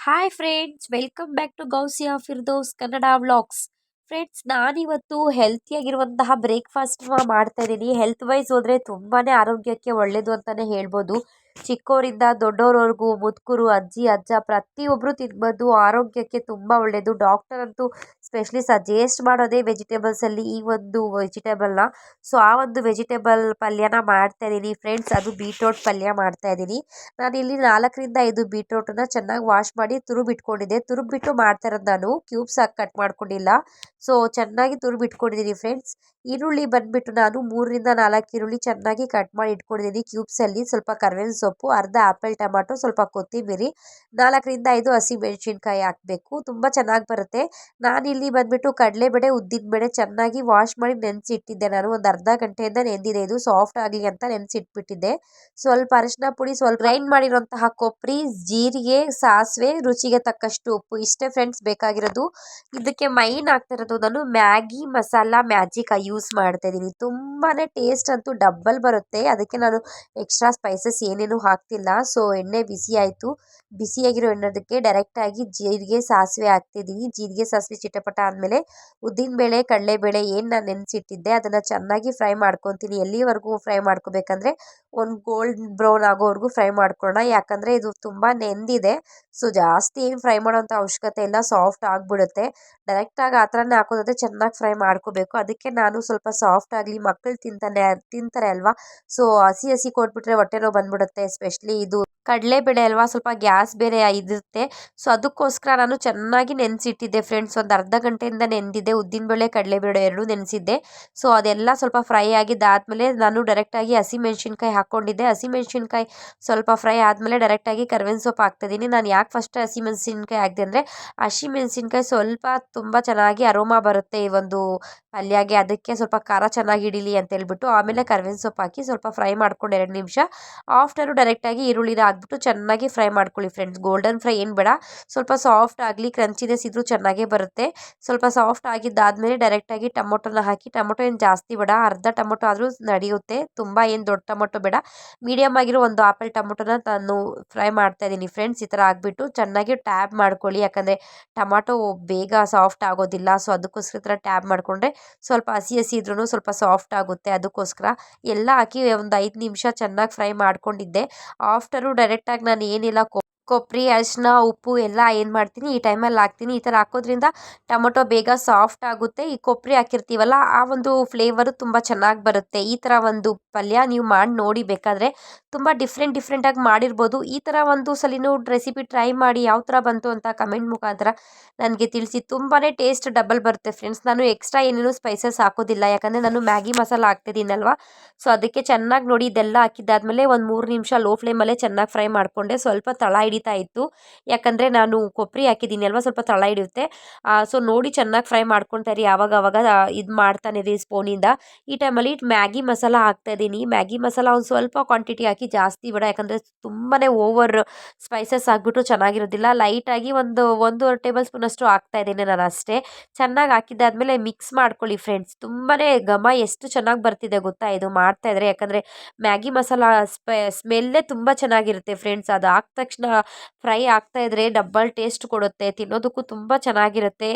Hi friends welcome back to Gousiya Firdous Kannada vlogs friends ನಾನಿವತ್ತು ಹೆಲ್ತಿಯಾಗಿರುವಂತಹ breakfast ಮಾಡ್ತಾ ಇದ್ದೀನಿ. ಹೆಲ್ತ್ ವೈಸ್ ಹೋದರೆ ತುಂಬಾ ಆರೋಗ್ಯಕ್ಕೆ ಒಳ್ಳೆಯದು ಅಂತಲೇ ಹೇಳ್ಬೋದು. ಚಿಕ್ಕವರಿಂದ ದೊಡ್ಡವರವರೆಗೂ ಮುದುಕರು ಅಜ್ಜಿ, ಅಜ್ಜ ಪ್ರತಿಯೊಬ್ಬರು ತಿನ್ಬೋದು ಆರೋಗ್ಯಕ್ಕೆ ತುಂಬ ಒಳ್ಳೆಯದು ಡಾಕ್ಟರ್ ಅಂತೂ ಸ್ಪೆಷಲಿ ಸಜೆಸ್ಟ್ ಮಾಡೋದೇ ವೆಜಿಟೇಬಲ್ಸಲ್ಲಿ ಈ ಒಂದು ವೆಜಿಟೇಬಲ್ನ ಸೊ ಆ ಒಂದು ವೆಜಿಟೇಬಲ್ ಪಲ್ಯನ ಮಾಡ್ತಾ ಇದ್ದೀನಿ. ಫ್ರೆಂಡ್ಸ್ ಅದು ಬೀಟ್ರೋಟ್ ಪಲ್ಯ ಮಾಡ್ತಾ ಇದ್ದೀನಿ. ನಾನಿಲ್ಲಿ ನಾಲ್ಕರಿಂದ ಐದು ಬೀಟ್ರೋಟನ್ನ ಚೆನ್ನಾಗಿ ವಾಶ್ ಮಾಡಿ ತುರುಬಿಟ್ಕೊಂಡಿದ್ದೆ. ತುರುಬಿಟ್ಟು ಮಾಡ್ತಾ ಇರೋದು ನಾನು ಕ್ಯೂಬ್ಸ್ ಆಗಿ ಕಟ್ ಮಾಡ್ಕೊಂಡಿಲ್ಲ. ಸೊ ಚೆನ್ನಾಗಿ ತುರುಬಿಟ್ಕೊಂಡಿದ್ದೀನಿ ಫ್ರೆಂಡ್ಸ್ ಈರುಳ್ಳಿ ಬಂದುಬಿಟ್ಟು ನಾನು ಮೂರರಿಂದ ನಾಲ್ಕು ಈರುಳ್ಳಿ ಚೆನ್ನಾಗಿ ಕಟ್ ಮಾಡಿ ಇಟ್ಕೊಂಡಿದ್ದೀನಿ ಕ್ಯೂಬ್ಸಲ್ಲಿ ಸ್ವಲ್ಪ ಕರ್ಬೇವಿನ ಸೊಪ್ಪು, ಅರ್ಧ ಆ್ಯಪಲ್ ಟೊಮಾಟೊ ಸ್ವಲ್ಪ ಕೊತ್ತಂಬರಿ. ನಾಲ್ಕರಿಂದ ಐದು ಹಸಿಮೆಣಸಿನ್ಕಾಯಿ ಹಾಕಬೇಕು. ತುಂಬ ಚೆನ್ನಾಗಿ ಬರುತ್ತೆ. ನಾನಿಲ್ಲಿ ಬಂದುಬಿಟ್ಟು ಕಡಲೆಬೇಳೆ ಉದ್ದಿನಬೇಳೆ ಚೆನ್ನಾಗಿ ವಾಶ್ ಮಾಡಿ ನೆನೆಸಿ ಇಟ್ಟಿದ್ದೆ ನಾನು. ಒಂದು ಅರ್ಧ ಗಂಟೆಯಿಂದ ನೆಂದಿದೆ ಇದು. ಸಾಫ್ಟ್ ಆಗಲಿ ಅಂತ ನೆನೆಸಿಟ್ಬಿಟ್ಟಿದ್ದೆ. ಸ್ವಲ್ಪ ಅರಿಶಿನ ಪುಡಿ, ಸ್ವಲ್ಪ ಗ್ರೈಂಡ್ ಮಾಡಿರುವಂತಹ ಕೊಬ್ಬರಿ, ಜೀರಿಗೆ, ಸಾಸಿವೆ, ರುಚಿಗೆ ತಕ್ಕಷ್ಟು ಉಪ್ಪು. ಇಷ್ಟೇ ಫ್ರೆಂಡ್ಸ್ ಬೇಕಾಗಿರೋದು. ಇದಕ್ಕೆ ಮೈನ್ ಆಗ್ತಿರೋದು ನಾನು ಮ್ಯಾಗಿ, ಮಸಾಲ, ಮ್ಯಾಜಿಕ್ ಯೂಸ್ ಮಾಡ್ತಾ ಇದ್ದೀನಿ. ತುಂಬಾ ಟೇಸ್ಟ್ ಅಂತೂ ಡಬ್ಬಲ್ ಬರುತ್ತೆ. ಅದಕ್ಕೆ ನಾನು ಎಕ್ಸ್ಟ್ರಾ ಸ್ಪೈಸಸ್ ಏನೇನು ಹಾಕ್ತಿಲ್ಲ. ಸೊ ಎಣ್ಣೆ ಬಿಸಿ ಆಯಿತು. ಬಿಸಿಯಾಗಿರೋ ಎಣ್ಣೆದಕ್ಕೆ ಡೈರೆಕ್ಟಾಗಿ ಜೀರಿಗೆ, ಸಾಸಿವೆ ಹಾಕ್ತಿದ್ದೀನಿ. ಜೀರಿಗೆ, ಸಾಸಿವೆ ಚಿಟಪಟ ಆದಮೇಲೆ ಉದ್ದಿನಬೇಳೆ ಕಡಲೆಬೇಳೆ ಏನು ನಾನು ನೆನೆಸಿಟ್ಟಿದ್ದೆ ಅದನ್ನು ಚೆನ್ನಾಗಿ ಫ್ರೈ ಮಾಡ್ಕೊತೀನಿ. ಎಲ್ಲಿವರೆಗೂ ಫ್ರೈ ಮಾಡ್ಕೋಬೇಕಂದ್ರೆ ಒಂದು ಗೋಲ್ಡ್ ಬ್ರೌನ್ ಆಗೋವರೆಗೂ ಫ್ರೈ ಮಾಡ್ಕೊಳ್ಳೋಣ. ಯಾಕಂದರೆ ಇದು ತುಂಬ ನೆಂದಿದೆ. ಸೊ ಜಾಸ್ತಿ ಏನು ಫ್ರೈ ಮಾಡೋವಂಥ ಅವಶ್ಯಕತೆ ಇಲ್ಲ. ಸಾಫ್ಟ್ ಆಗಿಬಿಡುತ್ತೆ. ಡೈರೆಕ್ಟಾಗಿ ಆ ಥರನೇ ಹಾಕೋದಾದ್ರೆ ಚೆನ್ನಾಗಿ ಫ್ರೈ ಮಾಡ್ಕೋಬೇಕು. ಅದಕ್ಕೆ ನಾನು ಸ್ವಲ್ಪ ಸಾಫ್ಟ್ ಆಗಲಿ ಮಕ್ಕಳು ತಿಂತಾನೆ, ತಿಂತಾರೆ ಅಲ್ವಾ? ಸೊ ಹಸಿ ಹಸಿ ಕೊಟ್ಬಿಟ್ರೆ ಹೊಟ್ಟೆ ನೋವು ಬಂದ್ಬಿಡುತ್ತೆ ಎಸ್ಪೆಷಲಿ ಇದು ಕಡಲೆಬೇಳೆ ಅಲ್ವಾ? ಸ್ವಲ್ಪ ಗ್ಯಾಸ್ ಬೇರೆ ಇದಿರುತ್ತೆ ಸೊ ಅದಕ್ಕೋಸ್ಕರ ನಾನು ಚೆನ್ನಾಗಿ ನೆನೆಸಿಟ್ಟಿದ್ದೆ ಫ್ರೆಂಡ್ಸ್ ಒಂದು ಅರ್ಧ ಗಂಟೆಯಿಂದ ನೆಂದಿದ್ದೆ ಉದ್ದಿನಬೇಳೆ ಕಡಲೆಬೇಳೆ ಎರಡು ನೆನೆಸಿದ್ದೆ. ಸೊ ಅದೆಲ್ಲ ಸ್ವಲ್ಪ ಫ್ರೈ ಆಗಿದ್ದಾದಮೇಲೆ ನಾನು ಡೈರೆಕ್ಟಾಗಿ ಹಸಿಮೆಣ್ಸಿನ್ಕಾಯಿ ಹಾಕ್ಕೊಂಡಿದ್ದೆ. ಹಸಿಮೆಣ್ಸಿನ್ಕಾಯಿ ಸ್ವಲ್ಪ ಫ್ರೈ ಆದಮೇಲೆ ಡೈರೆಕ್ಟಾಗಿ ಕರ್ಬೇವಿನ ಸೊಪ್ಪು ಹಾಕ್ತಿದ್ದೀನಿ. ನಾನು ಯಾಕೆ ಫಸ್ಟ್ ಹಸಿಮೆಣ್ಸಿನ್ಕಾಯಿ ಹಾಕಿದೆ ಅಂದರೆ, ಹಸಿಮೆಣ್ಸಿನ್ಕಾಯಿ ಸ್ವಲ್ಪ ತುಂಬ ಚೆನ್ನಾಗಿ ಅರೋಮಾ ಬರುತ್ತೆ ಈ ಒಂದು ಪಲ್ಯಗೆ. ಅದಕ್ಕೆ ಸ್ವಲ್ಪ ಖಾರ ಚೆನ್ನಾಗಿ ಹಿಡೀಲಿ ಅಂತ ಹೇಳ್ಬಿಟ್ಟು ಆಮೇಲೆ ಕರ್ಬೇವಿನ ಸೊಪ್ಪು ಹಾಕಿ ಸ್ವಲ್ಪ ಫ್ರೈ ಮಾಡ್ಕೊಂಡು ಎರಡು ನಿಮಿಷ. ಆಫ್ಟರು ಡೈರೆಕ್ಟಾಗಿ ಈರುಳ್ಳಿ ಹಾಕ್ಬಿಟ್ಟು ಚೆನ್ನಾಗಿ ಫ್ರೈ ಮಾಡ್ಕೊಳ್ಳಿ ಫ್ರೆಂಡ್ಸ್ ಗೋಲ್ಡನ್ ಫ್ರೈ ಏನು ಬೇಡ. ಸ್ವಲ್ಪ ಸಾಫ್ಟ್ ಆಗಲಿ ಕ್ರಂಚಿನೆಸ್ ಇದ್ರೂ ಚೆನ್ನಾಗೇ ಬರುತ್ತೆ. ಸ್ವಲ್ಪ ಸಾಫ್ಟ್ ಆಗಿದ್ದಾದಮೇಲೆ ಡೈರೆಕ್ಟಾಗಿ ಟೊಮೊಟೊನ ಹಾಕಿ, ಟೊಮೊಟೊ ಏನು ಜಾಸ್ತಿ ಬೇಡ, ಅರ್ಧ ಟೊಮೊಟೊ ಆದರೂ ನಡೆಯುತ್ತೆ. ತುಂಬ ಏನು ದೊಡ್ಡ ಟೊಮೊಟೊ ಬೇಡ. ಮೀಡಿಯಮ್ ಆಗಿರೋ ಒಂದು ಆಪಲ್ ಟೊಮೊಟೊನ ನಾನು ಫ್ರೈ ಮಾಡ್ತಾ ಇದ್ದೀನಿ ಫ್ರೆಂಡ್ಸ್ ಈ ಥರ ಹಾಕ್ಬಿಟ್ಟು ಚೆನ್ನಾಗಿ ಟ್ಯಾಬ್ ಮಾಡ್ಕೊಳ್ಳಿ. ಯಾಕಂದರೆ ಟೊಮೊಟೊ ಬೇಗ ಸಾಫ್ಟ್ ಆಗೋದಿಲ್ಲ ಸೊ ಅದಕ್ಕೋಸ್ಕರ ಈ ಥರ ಟ್ಯಾಬ್ ಮಾಡಿಕೊಂಡ್ರೆ ಸ್ವಲ್ಪ ಹಸಿ ಹಸಿ ಇದ್ರೂ ಸ್ವಲ್ಪ ಸಾಫ್ಟ್ ಆಗುತ್ತೆ. ಅದಕ್ಕೋಸ್ಕರ ಎಲ್ಲ ಹಾಕಿ ಒಂದು ಐದು ನಿಮಿಷ ಚೆನ್ನಾಗಿ ಫ್ರೈ ಮಾಡ್ಕೊಂಡಿದ್ದೆ. ಆಫ್ಟರು ಡೈರೆಕ್ಟಾಗಿ ನಾನು ಏನಿಲ್ಲ ಕೊಬ್ಬರಿ ಅರಿಶಿನ ಉಪ್ಪು ಎಲ್ಲ ಏನು ಮಾಡ್ತೀನಿ ಈ ಟೈಮಲ್ಲಿ ಹಾಕ್ತೀನಿ. ಈ ಥರ ಹಾಕೋದ್ರಿಂದ ಟೊಮೊಟೊ ಬೇಗ ಸಾಫ್ಟ್ ಆಗುತ್ತೆ. ಈ ಕೊಬ್ಬರಿ ಹಾಕಿರ್ತೀವಲ್ಲ ಆ ಒಂದು ಫ್ಲೇವರು ತುಂಬ ಚೆನ್ನಾಗಿ ಬರುತ್ತೆ. ಈ ಥರ ಒಂದು ಪಲ್ಯ ನೀವು ಮಾಡಿ ನೋಡಿ ಬೇಕಾದರೆ ತುಂಬ ಡಿಫ್ರೆಂಟ್ ಡಿಫ್ರೆಂಟಾಗಿ ಮಾಡಿರ್ಬೋದು. ಈ ಥರ ಒಂದು ಸಲಿನೂ ರೆಸಿಪಿ ಟ್ರೈ ಮಾಡಿ ಯಾವ ಥರ ಬಂತು ಅಂತ ಕಮೆಂಟ್ ಮುಖಾಂತರ ನನಗೆ ತಿಳಿಸಿ. ತುಂಬಾ ಟೇಸ್ಟ್ ಡಬಲ್ ಬರುತ್ತೆ ಫ್ರೆಂಡ್ಸ್ ನಾನು ಎಕ್ಸ್ಟ್ರಾ ಏನೇನು ಸ್ಪೈಸಸ್ ಹಾಕೋದಿಲ್ಲ. ಯಾಕಂದರೆ ನಾನು ಮ್ಯಾಗಿ ಮಸಾಲ ಹಾಕ್ತಿದ್ದೀನಲ್ವ? ಸೊ ಅದಕ್ಕೆ ಚೆನ್ನಾಗಿ ನೋಡಿ ಇದೆಲ್ಲ ಹಾಕಿದ್ದಾದಮೇಲೆ ಒಂದು ಮೂರು ನಿಮಿಷ ಲೋ ಫ್ಲೇಮಲ್ಲೇ ಚೆನ್ನಾಗಿ ಫ್ರೈ ಮಾಡಿಕೊಂಡೆ. ಸ್ವಲ್ಪ ತಳ ಹಿಡಿತಾ ಇತ್ತು. ಯಾಕಂದರೆ ನಾನು ಕೊಬ್ಬರಿ ಹಾಕಿದ್ದೀನಿ ಅಲ್ವಾ? ಸ್ವಲ್ಪ ತಳ ಹಿಡಿಯುತ್ತೆ. ಸೊ ನೋಡಿ ಚೆನ್ನಾಗಿ ಫ್ರೈ ಮಾಡ್ಕೊತಾ ಇರಿ ಆವಾಗ ಆವಾಗ ಇದು ಮಾಡ್ತಾನೆ ರೀ ಸ್ಪೂನಿಂದ. ಈ ಟೈಮಲ್ಲಿ ಮ್ಯಾಗಿ ಮಸಾಲ ಹಾಕ್ತಾ ಇದ್ದೀನಿ. ಮ್ಯಾಗಿ ಮಸಾಲ ಒಂದು ಸ್ವಲ್ಪ ಕ್ವಾಂಟಿಟಿ ಹಾಕಿ ಜಾಸ್ತಿ ಬೇಡ. ಯಾಕಂದರೆ ತುಂಬಾ ಓವರ್ ಸ್ಪೈಸಸ್ ಆಗಿಬಿಟ್ಟು ಚೆನ್ನಾಗಿರೋದಿಲ್ಲ. ಲೈಟಾಗಿ ಒಂದು ಒಂದೂವರೆ ಟೇಬಲ್ ಸ್ಪೂನಷ್ಟು ಹಾಕ್ತಾ ಇದ್ದೀನಿ ನಾನು ಅಷ್ಟೇ. ಚೆನ್ನಾಗಿ ಹಾಕಿದ್ದಾದಮೇಲೆ ಮಿಕ್ಸ್ ಮಾಡ್ಕೊಳ್ಳಿ ಫ್ರೆಂಡ್ಸ್. ತುಂಬಾ ಘಮ ಎಷ್ಟು ಚೆನ್ನಾಗಿ ಬರ್ತಿದೆ ಗೊತ್ತಾ? ಇದು ಮಾಡ್ತಾಯಿದ್ರೆ ಯಾಕಂದರೆ ಮ್ಯಾಗಿ ಮಸಾಲ ಸ್ಮೆಲ್ಲೇ ತುಂಬ ಚೆನ್ನಾಗಿರುತ್ತೆ ಫ್ರೆಂಡ್ಸ್. ಅದು ಹಾಕಿದ ತಕ್ಷಣ ಫ್ರೈ ಆಗ್ತಾ ಇದ್ರೆ ಡಬ್ಬಲ್ ಟೇಸ್ಟ್ ಕೊಡುತ್ತೆ, ತಿನ್ನೋದಕ್ಕೂ ತುಂಬ ಚೆನ್ನಾಗಿರುತ್ತೆ.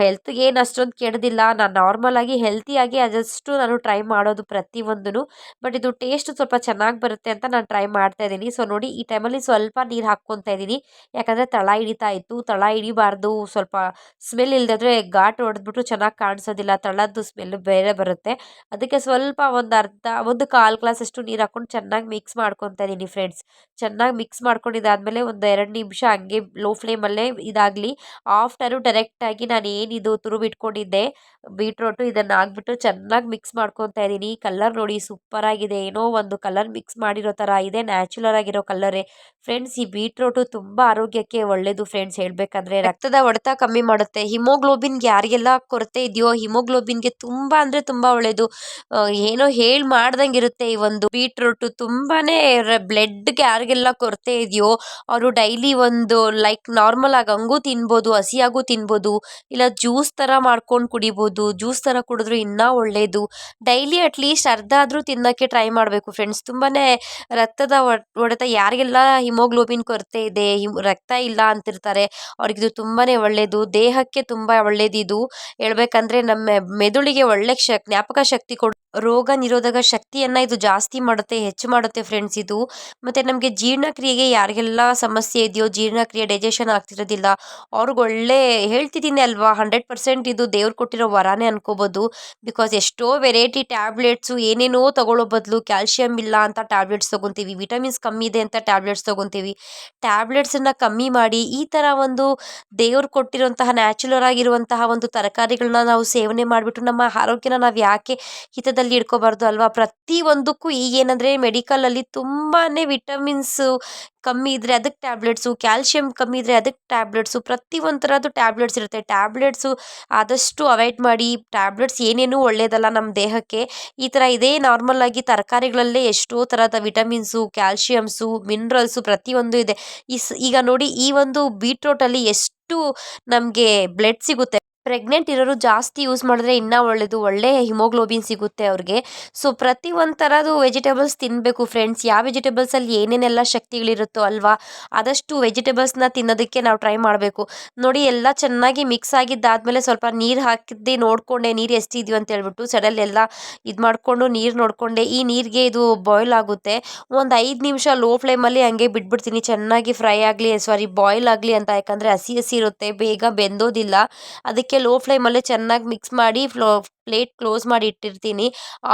ಹೆಲ್ತ್ಗೆ ಏನು ಅಷ್ಟೊಂದು ಕೆಡದಿಲ್ಲ. ನಾನು ನಾರ್ಮಲಾಗಿ ಹೆಲ್ತಿಯಾಗಿ ಅದಷ್ಟು ನಾನು ಟ್ರೈ ಮಾಡೋದು ಪ್ರತಿಯೊಂದೂ ಬಟ್ ಇದು ಟೇಸ್ಟ್ ಸ್ವಲ್ಪ ಚೆನ್ನಾಗಿ ಬರುತ್ತೆ ಅಂತ ನಾನು ಟ್ರೈ ಮಾಡ್ತಾ ಇದ್ದೀನಿ. ಸೊ ನೋಡಿ, ಈ ಟೈಮಲ್ಲಿ ಸ್ವಲ್ಪ ನೀರು ಹಾಕ್ಕೊತಾ ಇದ್ದೀನಿ. ಯಾಕಂದರೆ ತಳ ಹಿಡಿತಾ ಇತ್ತು. ತಳ ಹಿಡಿಬಾರ್ದು. ಸ್ವಲ್ಪ ಸ್ಮೆಲ್ ಇಲ್ಲದಿದ್ರೆ ಘಾಟ್ ಹೊಡೆದ್ಬಿಟ್ಟು ಚೆನ್ನಾಗಿ ಕಾಣಿಸೋದಿಲ್ಲ. ತಳದ್ದು ಸ್ಮೆಲ್ ಬೇರೆ ಬರುತ್ತೆ. ಅದಕ್ಕೆ ಸ್ವಲ್ಪ ಒಂದು ಅರ್ಧ, ಒಂದು ಕಾಲು ಗ್ಲಾಸಷ್ಟು ನೀರು ಹಾಕ್ಕೊಂಡು ಚೆನ್ನಾಗಿ ಮಿಕ್ಸ್ ಮಾಡ್ಕೊತಾ ಇದ್ದೀನಿ ಫ್ರೆಂಡ್ಸ್ ಚೆನ್ನಾಗಿ ಮಿಕ್ಸ್ ಮಾಡ್ಕೊಂಡಿದ್ದಾದಮೇಲೆ ಒಂದು ಎರಡು ನಿಮಿಷ ಹಂಗೆ ಲೋ ಫ್ಲೇಮಲ್ಲೇ ಇದಾಗಲಿ. ಆಫ್ಟರು ಡೈರೆಕ್ಟಾಗಿ ನಾನು ಏನಿದು ತುರುಬಿಟ್ಕೊಂಡಿದ್ದೆ ಬೀಟ್ರೋಟು ಇದನ್ನು ಹಾಕ್ಬಿಟ್ಟು ಚೆನ್ನಾಗಿ ಮಿಕ್ಸ್ ಮಾಡ್ಕೊತಾ ಇದ್ದೀನಿ. ಕಲರ್ ನೋಡಿ ಸೂಪರಾಗಿದೆ ಏನೋ ಒಂದು ಕಲರ್ ಮಿಕ್ಸ್ ಮಾಡಿರೋ ಥರ ಇದೆ ನ್ಯಾಚುರಲ್ ಆಗಿರೋ ಕಲ್ಲರೇ ಫ್ರೆಂಡ್ಸ್ ಈ ಬೀಟ್ರೋಟು ತುಂಬ ಆರೋಗ್ಯಕ್ಕೆ ಒಳ್ಳೆಯದು ಫ್ರೆಂಡ್ಸ್ ಹೇಳಬೇಕಂದ್ರೆ. ರಕ್ತದ ಹೊಡೆತ ಕಮ್ಮಿ ಮಾಡುತ್ತೆ. ಹಿಮೋಗ್ಲೋಬಿನ್ಗೆ ಯಾರಿಗೆಲ್ಲ ಕೊರತೆ ಇದೆಯೋ ಹಿಮೋಗ್ಲೋಬಿನ್ಗೆ ತುಂಬ ಅಂದರೆ ತುಂಬ ಒಳ್ಳೆಯದು ಏನೋ ಹೇಳಿ ಮಾಡ್ದಂಗೆ ಇರುತ್ತೆ ಈ ಒಂದು ಬೀಟ್ರೋಟು ತುಂಬಾ ಬ್ಲಡ್ಗೆ ಯಾರಿಗೆಲ್ಲ ಕೊರತೆ ಇದೆಯೋ ಅವರು ಡೈಲಿ ಒಂದು ಲೈಕ್ ನಾರ್ಮಲ್ ಆಗಿ ಹಂಗೂ ತಿನ್ಬೋದು, ಹಸಿಯಾಗೂ ತಿನ್ಬೋದು, ಇಲ್ಲ ಜ್ಯೂಸ್ ಥರ ಮಾಡ್ಕೊಂಡು ಕುಡಿಬೋದು ಜ್ಯೂಸ್ ಥರ ಕುಡಿದ್ರು ಇನ್ನೂ ಒಳ್ಳೆಯದು ಡೈಲಿ ಅಟ್ಲೀಸ್ಟ್ ಅರ್ಧ ಆದರೂ ತಿನ್ನೋಕ್ಕೆ ಟ್ರೈ ಮಾಡಬೇಕು ಫ್ರೆಂಡ್ಸ್ ತುಂಬಾ ರಕ್ತದ ಹೊಡೆತ ಯಾರಿಗೆಲ್ಲ ಹಿಮೋಗ್ಲೋಬಿನ್ ಕೊರತೆ ಇದೆ, ಹಿಮ್, ರಕ್ತ ಇಲ್ಲ ಅಂತಿರ್ತಾರೆ, ಅವ್ರಿಗಿದು ತುಂಬಾ ಒಳ್ಳೆಯದು ದೇಹಕ್ಕೆ ತುಂಬ ಇದು ಹೇಳ್ಬೇಕಂದ್ರೆ ನಮ್ಮ ಮೆದುಳಿಗೆ ಒಳ್ಳೆ ಶ ಜ್ಞಾಪಕ ಶಕ್ತಿ ಕೊಡು ರೋಗ ನಿರೋಧಕ ಶಕ್ತಿಯನ್ನು ಇದು ಜಾಸ್ತಿ ಮಾಡುತ್ತೆ, ಹೆಚ್ಚು ಮಾಡುತ್ತೆ ಫ್ರೆಂಡ್ಸ್ ಇದು. ಮತ್ತು ನಮಗೆ ಜೀರ್ಣಕ್ರಿಯೆಗೆ ಯಾರಿಗೆಲ್ಲ ಸಮಸ್ಯೆ ಇದೆಯೋ, ಜೀರ್ಣಕ್ರಿಯೆ ಡೈಜೆಷನ್ ಆಗ್ತಿರೋದಿಲ್ಲ, ಅವ್ರಿಗೆ ಒಳ್ಳೆ ಹೇಳ್ತಿದ್ದೀನಿ ಅಲ್ವಾ? ಹಂಡ್ರೆಡ್ ಪರ್ಸೆಂಟ್ ಇದು ದೇವ್ರು ಕೊಟ್ಟಿರೋ ವರಾನೇ ಅನ್ಕೋಬೋದು. ಬಿಕಾಸ್ ಎಷ್ಟೋ ವೆರೈಟಿ ಟ್ಯಾಬ್ಲೆಟ್ಸು ಏನೇನೋ ತಗೊಳ್ಳೋ ಬದಲು ಕ್ಯಾಲ್ಶಿಯಮ್ ಇಲ್ಲ ಅಂತ ಟ್ಯಾಬ್ಲೆಟ್ಸ್ ತೊಗೊತೀವಿ ವಿಟಮಿನ್ಸ್ ಕಮ್ಮಿ ಇದೆ ಅಂತ ಟ್ಯಾಬ್ಲೆಟ್ಸ್ ತೊಗೊತೀವಿ. ಟ್ಯಾಬ್ಲೆಟ್ಸನ್ನು ಕಮ್ಮಿ ಮಾಡಿ ಈ ಥರ ಒಂದು ದೇವ್ರು ಕೊಟ್ಟಿರುವಂತಹ ನ್ಯಾಚುರಲ್ ಆಗಿರುವಂತಹ ಒಂದು ತರಕಾರಿಗಳನ್ನ ನಾವು ಸೇವನೆ ಮಾಡಿಬಿಟ್ಟು ನಮ್ಮ ಆರೋಗ್ಯನ ನಾವು ಯಾಕೆ ಹಿತದಲ್ಲಿ ಇಟ್ಕೋಬಾರ್ದು ಅಲ್ವಾ? ಪ್ರತಿಯೊಂದಕ್ಕೂ ಮೆಡಿಕಲ್ ಮೆಡಿಕಲಲ್ಲಿ ತುಂಬಾ ವಿಟಮಿನ್ಸು ಕಮ್ಮಿ ಇದ್ದರೆ ಅದಕ್ಕೆ ಟ್ಯಾಬ್ಲೆಟ್ಸು ಕ್ಯಾಲ್ಶಿಯಂ ಕಮ್ಮಿ ಇದ್ದರೆ ಅದಕ್ಕೆ ಟ್ಯಾಬ್ಲೆಟ್ಸು ಪ್ರತಿ ಒಂದು ಟ್ಯಾಬ್ಲೆಟ್ಸ್ ಇರುತ್ತೆ. ಟ್ಯಾಬ್ಲೆಟ್ಸು ಆದಷ್ಟು ಅವಾಯ್ಡ್ ಮಾಡಿ ಟ್ಯಾಬ್ಲೆಟ್ಸ್ ಏನೇನೂ ಒಳ್ಳೆಯದಲ್ಲ ನಮ್ಮ ದೇಹಕ್ಕೆ. ಈ ಥರ ಇದೇ ನಾರ್ಮಲ್ ಆಗಿ ತರಕಾರಿಗಳಲ್ಲೇ ಎಷ್ಟೋ ಥರದ ವಿಟಮಿನ್ಸು ಕ್ಯಾಲ್ಶಿಯಮ್ಸು ಮಿನ್ರಲ್ಸು ಪ್ರತಿಯೊಂದು ಇದೆ. ಈಗ ನೋಡಿ ಈ ಒಂದು ಬೀಟ್ರೋಟಲ್ಲಿ ಎಷ್ಟು ನಮಗೆ ಬ್ಲಡ್ ಸಿಗುತ್ತೆ. ಪ್ರೆಗ್ನೆಂಟ್ ಇರೋರು ಜಾಸ್ತಿ ಯೂಸ್ ಮಾಡಿದ್ರೆ ಇನ್ನೂ ಒಳ್ಳೆಯದು ಒಳ್ಳೆಯ ಹಿಮೋಗ್ಲೋಬಿನ್ ಸಿಗುತ್ತೆ ಅವ್ರಿಗೆ. ಸೊ ಪ್ರತಿ ಒಂದು ವೆಜಿಟೇಬಲ್ಸ್ ತಿನ್ನಬೇಕು ಫ್ರೆಂಡ್ಸ್ ಯಾವ ವೆಜಿಟೇಬಲ್ಸಲ್ಲಿ ಏನೇನೆಲ್ಲ ಶಕ್ತಿಗಳಿರುತ್ತೋ ಅಲ್ವಾ, ಆದಷ್ಟು ವೆಜಿಟೇಬಲ್ಸ್ನ ತಿನ್ನೋದಕ್ಕೆ ನಾವು ಟ್ರೈ ಮಾಡಬೇಕು. ನೋಡಿ, ಎಲ್ಲ ಚೆನ್ನಾಗಿ ಮಿಕ್ಸ್ ಆಗಿದ್ದಾದಮೇಲೆ ಸ್ವಲ್ಪ ನೀರು ಹಾಕಿದ್ದೆ ನೋಡಿಕೊಂಡೆ, ನೀರು ಎಷ್ಟಿದೆಯೋ ಅಂತ ಹೇಳ್ಬಿಟ್ಟು ಸಡಲ್ ಎಲ್ಲ ಇದು ಮಾಡಿಕೊಂಡು ನೀರು ನೋಡಿಕೊಂಡೆ. ಈ ನೀರಿಗೆ ಇದು ಬಾಯ್ಲ್ ಆಗುತ್ತೆ. ಒಂದು ಐದು ನಿಮಿಷ ಲೋ ಫ್ಲೇಮಲ್ಲಿ ಹಂಗೆ ಬಿಟ್ಬಿಡ್ತೀನಿ. ಚೆನ್ನಾಗಿ ಫ್ರೈ ಆಗಲಿ ಸಾರಿ ಬಾಯ್ಲ್ ಆಗಲಿ ಅಂತ ಯಾಕಂದರೆ ಹಸಿ ಹಸಿ ಇರುತ್ತೆ, ಬೇಗ ಬೆಂದೋದಿಲ್ಲ. ಅದಕ್ಕೆ ಲೋ ಫ್ಲೇಮಲ್ಲೇ ಚೆನ್ನಾಗಿ ಮಿಕ್ಸ್ ಮಾಡಿ ಫ್ಲೋ ಪ್ಲೇಟ್ ಕ್ಲೋಸ್ ಮಾಡಿ ಇಟ್ಟಿರ್ತೀನಿ.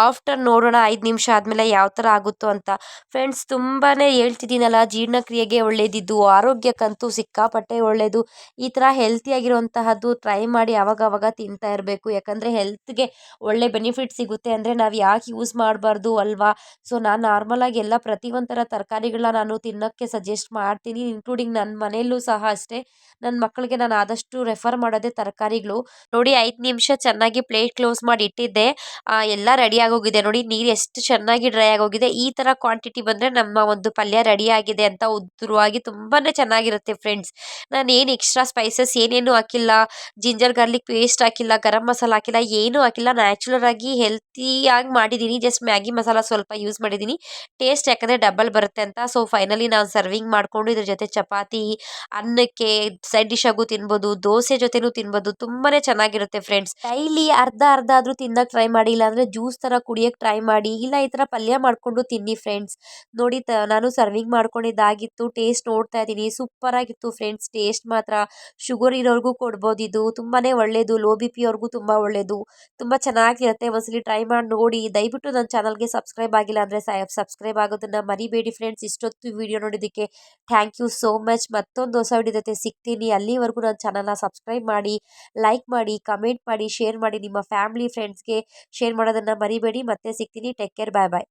ಆಫ್ಟರ್ ನೋಡೋಣ ಐದು ನಿಮಿಷ ಆದಮೇಲೆ ಯಾವ ಥರ ಆಗುತ್ತೋ ಅಂತ. ಫ್ರೆಂಡ್ಸ್ ತುಂಬಾ ಹೇಳ್ತಿದ್ದೀನಲ್ಲ, ಜೀರ್ಣಕ್ರಿಯೆಗೆ ಒಳ್ಳೆಯದಿದ್ದು ಆರೋಗ್ಯಕ್ಕಂತೂ ಸಿಕ್ಕಾಪಟ್ಟೆ ಒಳ್ಳೆಯದು ಈ ಥರ ಹೆಲ್ತಿಯಾಗಿರುವಂತಹದ್ದು ಟ್ರೈ ಮಾಡಿ ಆವಾಗವಾಗ ತಿಂತಾ ಇರಬೇಕು. ಯಾಕಂದರೆ ಹೆಲ್ತ್ಗೆ ಒಳ್ಳೆ ಬೆನಿಫಿಟ್ ಸಿಗುತ್ತೆ ಅಂದರೆ ನಾವು ಯಾಕೆ ಯೂಸ್ ಮಾಡಬಾರ್ದು ಅಲ್ವಾ? ಸೊ ನಾನು ನಾರ್ಮಲಾಗಿ ಎಲ್ಲ ಪ್ರತಿಯೊಂಥರ ತರಕಾರಿಗಳನ್ನ ನಾನು ತಿನ್ನೋಕ್ಕೆ ಸಜೆಸ್ಟ್ ಮಾಡ್ತೀನಿ ಇನ್ಕ್ಲೂಡಿಂಗ್ ನನ್ನ ಮನೆಯಲ್ಲೂ ಸಹ ಅಷ್ಟೇ. ನನ್ನ ಮಕ್ಕಳಿಗೆ ನಾನು ಆದಷ್ಟು ರೆಫರ್ ಮಾಡೋದೇ ತರಕಾರಿಗಳು. ನೋಡಿ, ಐದು ನಿಮಿಷ ಚೆನ್ನಾಗಿ ಪ್ಲೇಟ್ ಕ್ಲೋಸ್ ಮಾಡಿ ಇಟ್ಟಿದ್ದೆ ಎಲ್ಲ ರೆಡಿ ಆಗೋಗಿದೆ ನೋಡಿ, ನೀರು ಎಷ್ಟು ಚೆನ್ನಾಗಿ ಡ್ರೈ ಆಗೋಗಿದೆ. ಈ ಥರ ಕ್ವಾಂಟಿಟಿ ಬಂದರೆ ನಮ್ಮ ಒಂದು ಪಲ್ಯ ರೆಡಿ ಆಗಿದೆ ಅಂತ ಉದುರುವಾಗಿ ತುಂಬಾ ಚೆನ್ನಾಗಿರುತ್ತೆ ಫ್ರೆಂಡ್ಸ್ ನಾನು ಏನು ಎಕ್ಸ್ಟ್ರಾ ಸ್ಪೈಸಸ್ ಏನೇನು ಹಾಕಿಲ್ಲ ಜಿಂಜರ್ ಗಾರ್ಲಿಕ್ ಪೇಸ್ಟ್ ಹಾಕಿಲ್ಲ, ಗರಂ ಮಸಾಲ ಹಾಕಿಲ್ಲ, ಏನೂ ಹಾಕಿಲ್ಲ. ನ್ಯಾಚುರಲ್ ಆಗಿ ಹೆಲ್ತಿಯಾಗಿ ಮಾಡಿದ್ದೀನಿ ಜಸ್ಟ್ ಮ್ಯಾಗಿ ಮಸಾಲ ಸ್ವಲ್ಪ ಯೂಸ್ ಮಾಡಿದ್ದೀನಿ ಟೇಸ್ಟ್ ಯಾಕಂದರೆ ಡಬಲ್ ಬರುತ್ತೆ ಅಂತ. ಸೊ ಫೈನಲಿ ನಾನು ಸರ್ವಿಂಗ್ ಮಾಡಿಕೊಂಡು ಇದ್ರ ಜೊತೆ ಚಪಾತಿ, ಅನ್ನಕ್ಕೆ ಸೈಡ್ ಡಿಶ್ ಆಗು ತಿನ್ಬೋದು, ದೋಸೆ ಜೊತೆನೂ ತಿನ್ಬೋದು. ತುಂಬಾ ಚೆನ್ನಾಗಿರುತ್ತೆ ಫ್ರೆಂಡ್ಸ್ ಡೈಲಿ ಅರ್ಧ ಅರ್ಧ ಆದರೂ ತಿನ್ನಕ್ಕೆ ಟ್ರೈ ಮಾಡಿ, ಇಲ್ಲಾಂದರೆ ಜ್ಯೂಸ್ ಥರ ಕುಡಿಯೋಕ್ಕೆ ಟ್ರೈ ಮಾಡಿ, ಇಲ್ಲ ಈ ಥರ ಪಲ್ಯ ಮಾಡಿಕೊಂಡು ತಿನ್ನಿ ಫ್ರೆಂಡ್ಸ್ ನೋಡಿ ತ, ನಾನು ಸರ್ವಿಂಗ್ ಮಾಡ್ಕೊಂಡಿದ್ದಾಗಿತ್ತು ಟೇಸ್ಟ್ ನೋಡ್ತಾ ಇದ್ದೀನಿ. ಸೂಪರಾಗಿತ್ತು ಫ್ರೆಂಡ್ಸ್ ಟೇಸ್ಟ್ ಮಾತ್ರ. ಶುಗರ್ ಇರೋರಿಗೂ ಕೊಡ್ಬೋದು ಇದು. ತುಂಬಾ ಒಳ್ಳೆಯದು ಲೋ ಬಿ ಪಿ ಅವ್ರಿಗೂ ತುಂಬ ಒಳ್ಳೆಯದು ತುಂಬ ಚೆನ್ನಾಗಿರುತ್ತೆ. ಒಂದ್ಸಲಿ ಟ್ರೈ ಮಾಡಿ, ನೋಡಿ. ದಯವಿಟ್ಟು ನನ್ನ ಚಾನಲ್ಗೆ ಸಬ್ಸ್ಕ್ರೈಬ್ ಆಗಿಲ್ಲ ಅಂದರೆ ಸಬ್ಸ್ಕ್ರೈಬ್ ಆಗೋದನ್ನು ಮರಿಬೇಡಿ ಫ್ರೆಂಡ್ಸ್ ಇಷ್ಟೊತ್ತು ವಿಡಿಯೋ ನೋಡಿದ್ದಕ್ಕೆ ಥ್ಯಾಂಕ್ ಯು ಸೋ ಮಚ್ ಮತ್ತೊಂದು ಹೊಸ ವಿಡಿಯೋ ಜೊತೆ ಸಿಗ್ತೀನಿ. ಅಲ್ಲಿವರೆಗೂ ನನ್ನ ಚಾನಲ್ನ ಸಬ್ಸ್ಕ್ರೈಬ್ ಮಾಡಿ ಲೈಕ್ ಮಾಡಿ ಕಮೆಂಟ್ ಮಾಡಿ ಶೇರ್ ಮಾಡಿ ನಿಮ್ಮ ಫ್ಯಾಮಿಲಿ ಫ್ರೆಂಡ್ಸ್ಗೆ ಶೇರ್ ಮಾಡೋದನ್ನು ಮರಿಬೇಡಿ. ಮತ್ತೆ ಸಿಗ್ತೀನಿ. ಟೇಕ್ ಕೇರ್ ಬಾಯ್ ಬಾಯ್